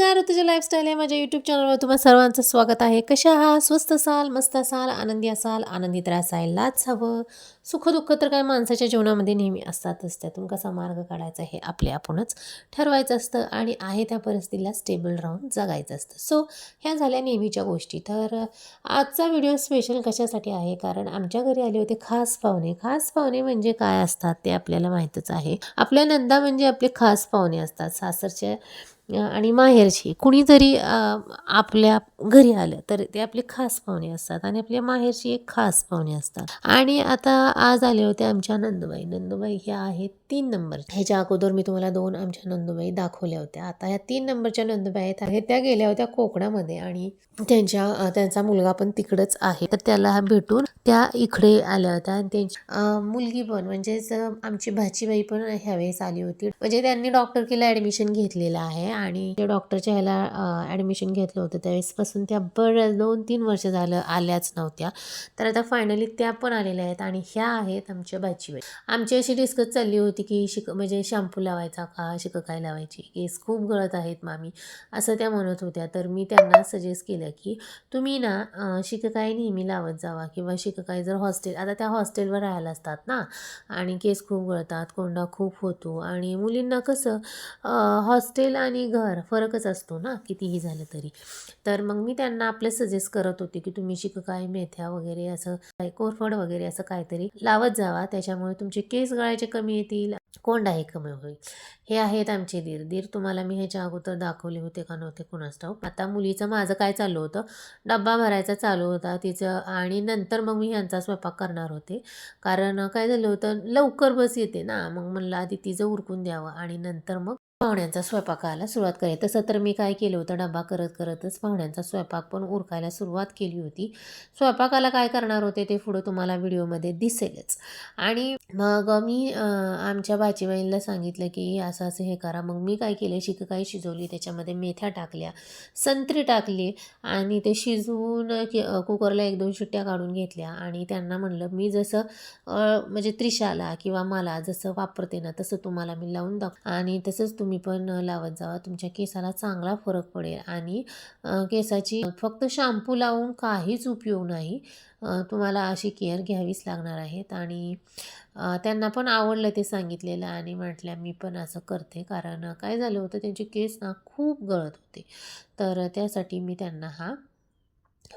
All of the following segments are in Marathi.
नमस्कार ऋतुजा लाईफस्टाईल या माझ्या यूट्यूब चॅनलवर तुम्हाला सर्वांचं स्वागत आहे. कशा आहात? स्वस्त असाल मस्त असाल आनंदी असाल आनंदित असायलाच हवं. सुखदुःख तर काय माणसाच्या जीवनामध्ये नेहमी असतातच. त्यातून कसा मार्ग काढायचा हे आपले आपणच ठरवायचं असतं आणि आहे त्या परिस्थितीला स्टेबल राहून जगायचं असतं. सो ह्या झाल्या नेहमीच्या गोष्टी. तर आजचा व्हिडिओ स्पेशल कशासाठी आहे? कारण आमच्या घरी आले होते खास पाहुणे. खास पाहुणे म्हणजे काय असतात ते आपल्याला माहीतच आहे. आपल्या नंदा म्हणजे आपले खास पाहुणे असतात. सासरच्या आणि माहेरची. कुणीतरी जरी आपल्या घरी आलं तर ते आपले खास पाहुणे असतात आणि आपल्या माहेरची एक खास पाहुणे असतात. आणि आता आज आले होते आमच्या नंदुबाई. नंदुबाई ह्या आहेत तीन नंबर ह्याच्या अगोदर मी तुम्हाला दोन आमच्या नंदुबाई दाखवल्या होत्या. आता ह्या तीन नंबरच्या नंदुबाई आहेत. त्या गेल्या होत्या कोकणामध्ये आणि त्यांच्या त्यांचा मुलगा पण तिकडंच आहे. तर त्याला भेटून त्या इकडे आल्या होत्या आणि त्यांची मुलगी पण म्हणजेच आमची भाचीबाई पण ह्यावेळेस आली होती. म्हणजे त्यांनी डॉक्टर केला ॲडमिशन घेतलेलं आहे आणि त्या डॉक्टरच्या ह्याला ॲडमिशन घेतलं होतं त्यावेळेसपासून त्या बऱ्याच दोन तीन वर्ष झालं आल्याच नव्हत्या. तर आता फायनली त्या पण आलेल्या आहेत आणि ह्या आहेत आमच्या भाचीबाई आमची अशी डिस्कस चालली होती की शिक म्हणजे शॅम्पू लावायचा का शिक काय लावायची? केस खूप गळत आहेत मामी असं त्या म्हणत होत्या. तर मी त्यांना सजेस्ट केलं की तुम्ही ना अं, शिककाई नेहमी लावत जावा किंवा शिककाई जर हॉस्टेल आता त्या हॉस्टेलवर राहायला असतात ना? आणि केस खूप गळतात कोंडा खूप होतो आणि मुलींना कसं हॉस्टेल आणि घर फरकच असतो ना कितीही झालं तरी. तर मग मी त्यांना आपलं सजेस्ट करत होते की तुम्ही शिककाई मेथ्या वगैरे असं काही कोरफड वगैरे असं काहीतरी लावत जावा. त्याच्यामुळे तुमचे केस गळायचे कमी येतील आहे कमी होईल. हे आहेत आमचे दीर. दीर तुम्हाला मी ह्याच्या अगोदर दाखवले होते का नव्हते कुणास ठाऊक. आता मुलीचं माझं काय चालू होतं? डब्बा भरायचा चालू होता तिचं आणि नंतर मग मी ह्यांचा स्वयंपाक करणार होते. कारण काय झालं होतं? लवकर बस येते ना. मग म्हणलं आधी तिचं उरकून द्यावं आणि नंतर मग पाहुण्यांचा स्वयंपाकाला सुरुवात करेल तसं तर मी काय केलं होतं डबा करत करतच पाहुण्यांचा स्वयंपाक पण उरकायला सुरुवात केली होती. स्वयंपाकाला काय करणार होते ते पुढं तुम्हाला व्हिडिओमध्ये दिसेलच. आणि मग मी आमच्या बाचीबाईंना सांगितलं की असं असं हे करा. मग मी काय केलं शिककाई शिजवली त्याच्यामध्ये मेथ्या टाकल्या संत्री टाकली आणि ते शिजवून कुकरला एक दोन शिट्ट्या काढून घेतल्या. आणि त्यांना म्हणलं मी जसं म्हणजे त्रिशाला किंवा मला जसं वापरते ना तसं तुम्हाला मी लावून दाख आणि तसंच तुम्ही पण लावत जावा तुमच्या केसाला चांगला फरक पडेल. आणि केसाची फक्त शॅम्पू लावून काहीच उपयोग नाही. तुम्हाला अशी केअर घ्यावीच लागणार आहेत. आणि त्यांना पण आवडलं ते सांगितलेलं आणि म्हटल्या मी पण असं करते. कारण काय झालं होतं त्यांचे केस ना खूप गळत होते. तर त्यासाठी मी त्यांना हा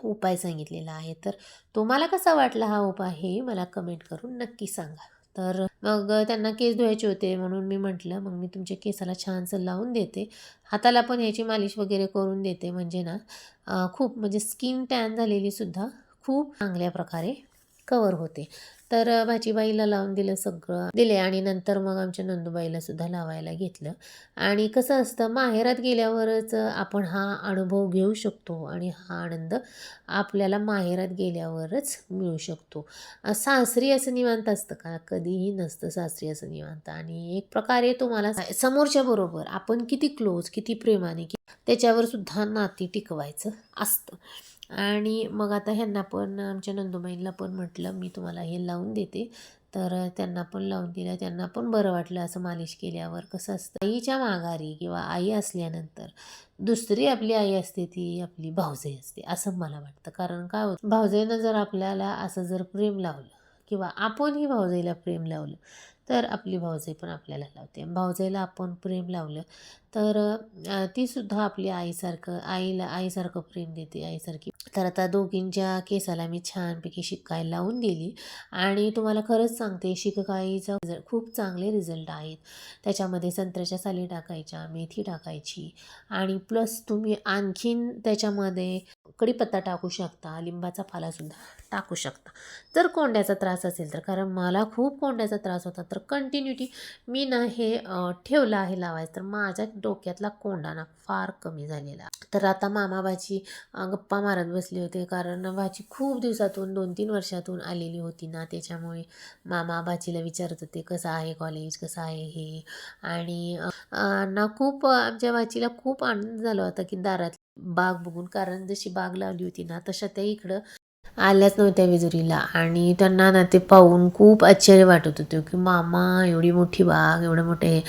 उपाय सांगितलेला आहे. तर तुम्हाला कसा वाटला हा उपाय हे मला कमेंट करून नक्की सांगा. तर मग त्यांना केस धुवायचे होते म्हणून मी म्हटलं मग मी तुमच्या केसाला छानसं लावून देते. हाताला पण ह्याची मालिश वगैरे करून देते म्हणजे ना खूप म्हणजे स्किन टॅन झालेली सुद्धा खूप चांगल्या प्रकारे कवर होते. तर भाजीबाईला लावून दिलं सगळं दिले आणि नंतर मग आमच्या नंदूबाईला सुद्धा लावायला घेतलं. आणि कसं असतं माहेरात गेल्यावरच आपण हा अनुभव घेऊ शकतो आणि हा आनंद आपल्याला माहेरात गेल्यावरच मिळू शकतो. सासरी असं निवांत असतं का? कधीही नसतं सासरी असं निवांत. आणि एक प्रकारे तुम्हाला समोरच्या बरोबर आपण किती क्लोज किती प्रेमाने त्याच्यावर सुद्धा नाती टिकवायचं. असतं. आणि मग आता ह्यांना पण आमच्या नंदुबाईंना पण म्हटलं मी तुम्हाला हे लावून देते. तर त्यांना पण लावून दिलं. त्यांना पण बरं वाटलं असं मालिश केल्यावर. कसं असतं आईच्या माघारी किंवा आई असल्यानंतर दुसरी आपली आई असते ती आपली भाऊजाई असते असं मला वाटतं. कारण काय होतं भावजईनं जर आपल्याला असं जर प्रेम लावलं किंवा आपणही भावजाईला प्रेम लावलं तर आपली भावजाई पण आपल्याला लावते. भावजाईला आपण प्रेम लावलं तर तीसुद्धा आपली आईसारखं आईला आईसारखं प्रेम देते आईसारखी. तर आता दोघींच्या केसाला मी छानपैकी शिकाय लावून दिली. आणि तुम्हाला खरंच सांगते शिककाईचा रिझल्ट खूप चांगले रिझल्ट आहेत. त्याच्यामध्ये संत्र्याच्या साली टाकायच्या मेथी टाकायची. आणि प्लस तुम्ही आणखीन त्याच्यामध्ये कढीपत्ता टाकू शकता लिंबाचा पालासुद्धा टाकू शकता. जर कोंड्याचा त्रास असेल तर कारण मला खूप कोंड्याचा त्रास होता तर कंटिन्युटी मी ना हे ठेवलं आहे लावायचं तर माझ्या डोक्यातला कोंडा ना फार कमी झालेला. तर आता मामाबाची भाजी गप्पा मारत बसले होते कारण भाची खूप दिवसातून दोन तीन वर्षातून आलेली होती ना त्याच्यामुळे मामा भाजीला विचारत होते कसं आहे कॉलेज कसं आहे हे? आणि ना खूप आमच्या भाजीला खूप आनंद झाला होता की दारात बाग बघून कारण जशी बाग लावली होती ना तशा त्या इकडं आल्याच नव्हत्या विजुरीला. आणि त्यांना ना ते पाहून खूप आश्चर्य वाटत होतं की मामा एवढी मोठी बाग एवढं मोठे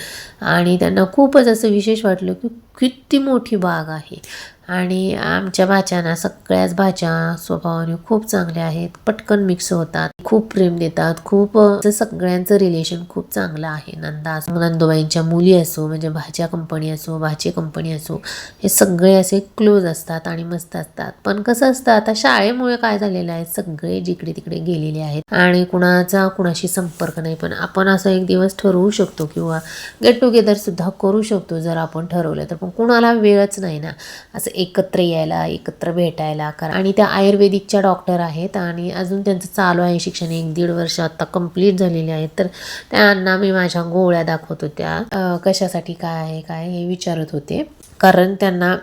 आणि त्यांना खूपच असं विशेष वाटलं की किती मोठी बाग आहे. आणि आमच्या भाच्यांना सगळ्याच भाज्या स्वभावाने खूप चांगल्या आहेत. पटकन मिक्स होतात. खूप प्रेम देतात. खूप सगळ्यांचं रिलेशन खूप चांगलं आहे. नंदा असो मुली असो म्हणजे भाच्या कंपनी असो भाची कंपनी असो हे सगळे असे क्लोज असतात आणि मस्त असतात. पण कसं असतं आता शाळेमुळे काय झालेलं आहे सगळे जिकडे तिकडे गेलेले आहेत. आणि कुणाचा कुणाशी संपर्क नाही पण आपण असं एक दिवस ठरवू शकतो किंवा गेट टुगेदर सुद्धा करू शकतो जर आपण ठरवलं तर. पण कुणाला वेळच नाही ना. असं एकत्र यायला एकत्र भेटायला कारण आणि त्या आयुर्वेदिकच्या डॉक्टर आहेत आणि अजून त्यांचं चालू आहे शिक्षण. एक दीड वर्ष आता कंप्लीट झालेले आहेत. तर त्यांना मी माझ्या गोळ्या दाखवत होत्या. कशासाठी काय आहे काय हे विचारत होते. कारण त्यांना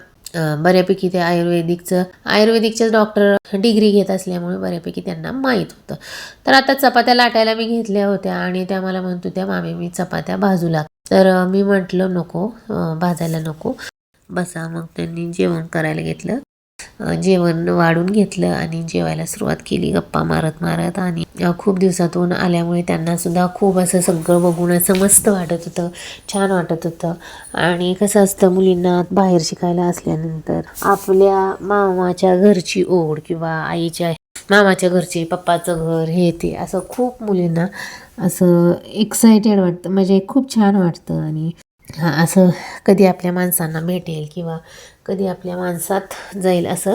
बऱ्यापैकी ते आयुर्वेदिकचं आयुर्वेदिकचेच डॉक्टर डिग्री घेत असल्यामुळे बऱ्यापैकी त्यांना माहीत होतं. तर आता चपात्या लाटायला मी घेतल्या होत्या आणि त्या मला म्हणत होत्या मामी मी चपात्या बाजूला तर मी म्हटलं नको भाजायला नको. बसा मग त्यांनी जेवण करायला घेतलं. जेवण वाढून घेतलं आणि जेवायला सुरुवात केली गप्पा मारत मारत आणि खूप दिवसातून आल्यामुळे त्यांना सुद्धा खूप असं सगळं बघून असं मस्त वाटत होतं छान वाटत होतं. आणि कसं असतं मुलींना बाहेर शिकायला असल्यानंतर आपल्या मामाच्या घरची ओढ किंवा आईच्या मामाच्या घरचे पप्पाचं घर हे ते असं खूप मुलींना असं एक्सायटेड वाटतं म्हणजे खूप छान वाटतं. आणि असं कधी आपल्या माणसांना भेटेल किंवा कधी आपल्या माणसात जाईल असं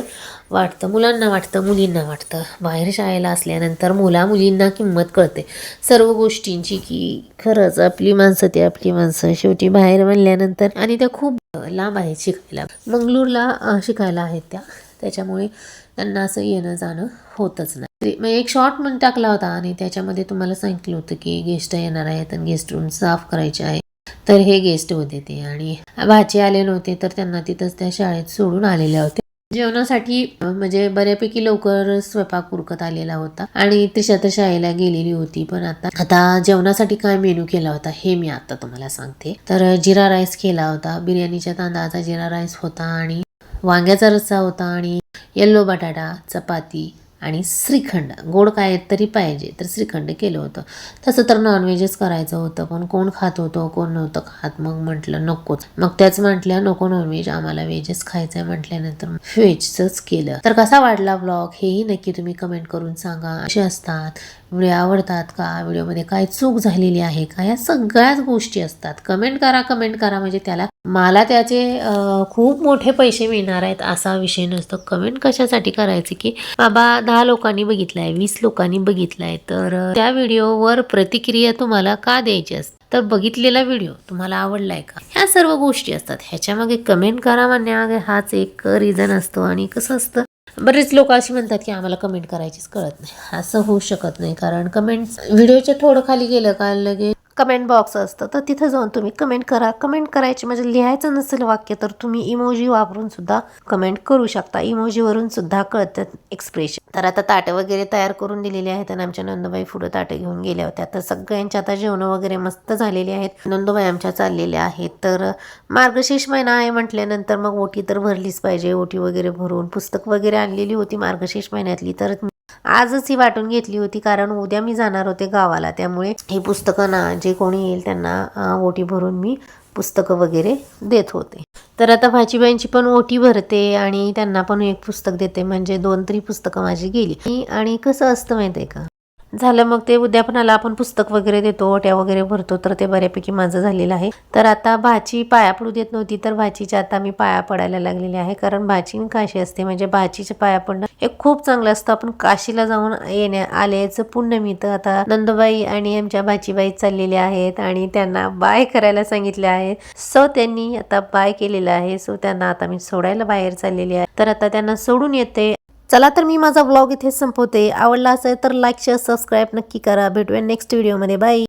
वाटतं. मुलांना वाटतं मुलींना वाटतं. बाहेर शाळेला असल्यानंतर मुला मुलींना किंमत कळते. सर्व गोष्टींची की खरंच आपली माणसं ती आपली माणसं. शेवटी बाहेर म्हणल्यानंतर आणि त्या खूप लांब आहेत शिकायला. मंगलूरला शिकायला आहेत त्या. त्याच्यामुळे त्यांना असं येणं जाणं होतच नाही. मग एक शॉर्ट म्हणून टाकला होता आणि त्याच्यामध्ये तुम्हाला सांगितलं होतं की गेस्ट येणार आहेत आणि गेस्ट रूम साफ करायचे आहे. तर हे गेस्ट होते ते आणि भाचे आले नव्हते तर त्यांना तिथंच त्या शाळेत सोडून आलेल्या होत्या जेवणासाठी म्हणजे बऱ्यापैकी लवकर स्वयंपाक उरकत आलेला होता आणि तशा तर शाळेला गेलेली होती. पण आता आता जेवणासाठी काय मेनू केला होता हे मी आता तुम्हाला सांगते. तर जिरा राईस केला होता. बिर्याणीच्या तांदळाचा जिरा राईस होता आणि वांग्याचा रस्सा होता आणि येल्लो बटाटा चपाती आणि श्रीखंड. गोड काय तरी पाहिजे तर श्रीखंड केलं होतं. तसं तर नॉनव्हेजच करायचं होतं पण कोण खात होतं कोण नव्हतं खात मग म्हटलं नकोच. मग त्याच म्हटल्या नको नॉनव्हेज आम्हाला व्हेजच खायचं आहे म्हटल्यानंतर व्हेजचंच केलं. तर कसा वाटला ब्लॉग हेही नक्की तुम्ही कमेंट करून सांगा. असे असतात. व्हिडिओ आवडतात का? व्हिडिओमध्ये काय चूक झालेली आहे का? या सगळ्याच गोष्टी असतात. कमेंट करा कमेंट करा. म्हणजे त्याला मला त्याचे खूप मोठे पैसे मिळणार आहेत असा विषय नसतो. कमेंट कशासाठी करायचे की बाबा दहा लोकांनी बघितलाय वीस लोकांनी बघितलाय. तर त्या व्हिडिओवर प्रतिक्रिया तुम्हाला का द्यायची असते? तर बघितलेला व्हिडिओ तुम्हाला आवडलाय का? ह्या सर्व गोष्टी असतात. ह्याच्यामागे कमेंट करा म्हणण्यामागे हाच एक रिझन असतो. आणि कसं असतं? बरेच लोक अशी म्हणतात की आम्हाला कमेंट करायचीच कळत नाही. असं होऊ शकत नाही. कारण कमेंट्स व्हिडिओच्या थोडं खाली गेलं का लगे कमेंट बॉक्स असतं तर तिथं जाऊन तुम्ही कमेंट करा. कमेंट करायची म्हणजे लिहायचं नसेल वाक्य तर तुम्ही इमोजी वापरून सुद्धा कमेंट करू शकता. इमोजीवरून सुद्धा कळतात एक्सप्रेशन तर आता ताटं वगैरे तयार करून दिलेली आहेत आणि आमच्या नंदबाई पुढे ताटं घेऊन गेल्या होत्या. तर सगळ्यांच्या आता जेवणं वगैरे मस्त झालेली आहेत. नंदबाई आमच्या चाललेल्या आहेत. तर मार्गशीर्ष महिना आहे म्हटल्यानंतर मग ओटी तर भरलीच पाहिजे. ओटी वगैरे भरून पुस्तक वगैरे आणलेली होती मार्गशीर्ष महिन्यातली. तर आजच ही वाटून घेतली होती कारण उद्या मी जाणार होते गावाला. त्यामुळे ही पुस्तकं ना जे कोणी येईल त्यांना ओटी भरून मी पुस्तकं वगैरे देत होते. तर आता भाजीबाईंची पण ओटी भरते आणि त्यांना पण एक पुस्तक देते म्हणजे दोन तरी पुस्तकं माझी गेली. आणि कसं असतं माहिती आहे का? झालं मग ते उद्यापनाला आपण पुस्तक वगैरे देतो ओट्या वगैरे भरतो तर ते बऱ्यापैकी माझं झालेलं आहे. तर आता भाची पाया पडू देत नव्हती तर भाचीच्या आता मी पाया पडायला लागलेली आहे. कारण भाची काशी असते म्हणजे भाचीच्या पाया पडणं हे खूप चांगलं असतं. आपण काशीला जाऊन येण्या आल्याचं पुण्य मिळतं. आता नंदबाई आणि आमच्या भाचीबाई चाललेल्या आहेत आणि त्यांना बाय करायला सांगितले आहे. सो त्यांनी आता बाय केलेलं आहे. सो त्यांना आता मी सोडायला बाहेर चाललेली आहे. तर आता त्यांना सोडून येते चला तर मी माझा ब्लॉग इथे संपवते. आवडला असेल तर लाईक शेअर सबस्क्राईब नक्की करा. भेटूया नेक्स्ट व्हिडिओमध्ये बाय